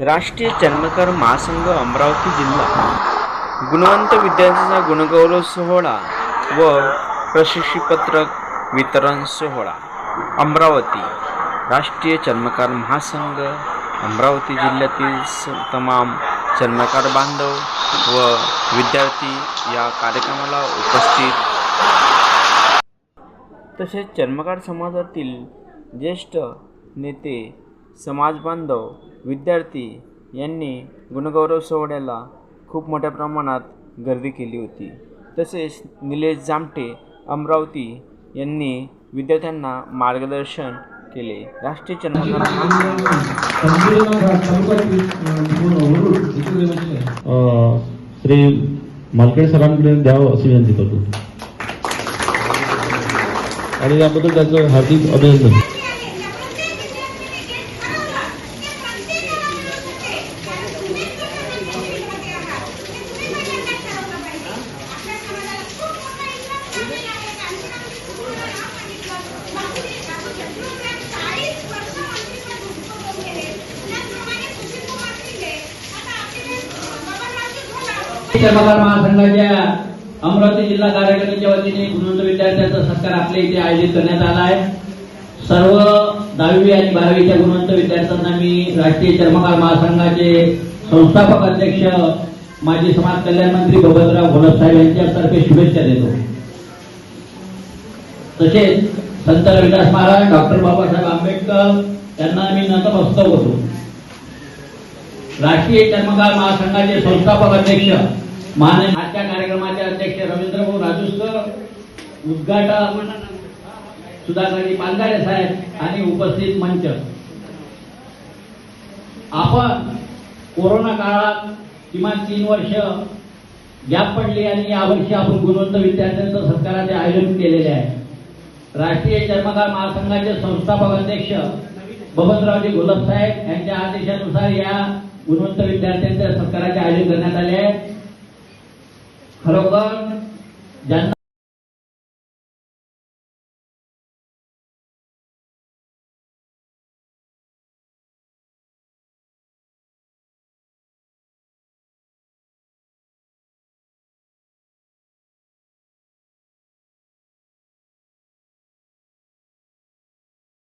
राष्ट्रीय चर्मकार महासंघ अमरावती जिल्हा. गुणवंत विद्यार्थ्यांचा गुणगौरव सोहळा व प्रशिक्षिपत्रक वितरण सोहळा. अमरावती राष्ट्रीय चर्मकार महासंघ अमरावती जिल्ह्यातील तमाम चर्मकार बांधव व विद्यार्थी या कार्यक्रमाला उपस्थित तसेच चर्मकार समाजातील ज्येष्ठ नेते समाजबांधव विद्यार्थी यांनी गुणगौरव सोहळ्याला खूप मोठ्या प्रमाणात गर्दी केली होती. तसेच निलेश जामटे अमरावती यांनी विद्यार्थ्यांना मार्गदर्शन केले. राष्ट्रीय चर्मकार श्री मालकडे सरांकडे द्यावं अशी विनंती करतो. आणि याबद्दल त्याचं हार्दिक अभिनंदन. चर्मकार महासंघाच्या अमरावती जिल्हा कार्यकारिणीच्या वतीने गुणवंत विद्यार्थ्यांचा सत्कार आपल्या इथे आयोजित करण्यात आला आहे. सर्व दहावी आणि बारावीच्या गुणवंत विद्यार्थ्यांना मी राष्ट्रीय चर्मकार महासंघाचे संस्थापक अध्यक्ष माजी समाज कल्याण मंत्री बबनराव घोलप साहेब यांच्यातर्फे शुभेच्छा देतो. तसेच संत रविदास महाराज डॉक्टर बाबासाहेब आंबेडकर यांना मी नतमस्तक होतो. राष्ट्रीय चर्मकार महासंघाचे संस्थापक अध्यक्ष मान्य आजच्या कार्यक्रमाचे अध्यक्ष रवींद्र भाऊ राजूस्कर उद्घाटन सुधाकरजी पालगाडे साहेब आणि उपस्थित मंच. आपण कोरोना काळात किमान तीन वर्ष गॅप पडली आणि यावर्षी आपण गुणवंत विद्यार्थ्यांचं सत्काराचे आयोजन केलेले आहे. राष्ट्रीय चर्मकार महासंघाचे संस्थापक अध्यक्ष बबनरावजी घोलप साहेब यांच्या आदेशानुसार या गुणवंत विद्यार्थ्यांच्या सत्काराचे आयोजन करण्यात आले आहे. खरोखर ज्यांना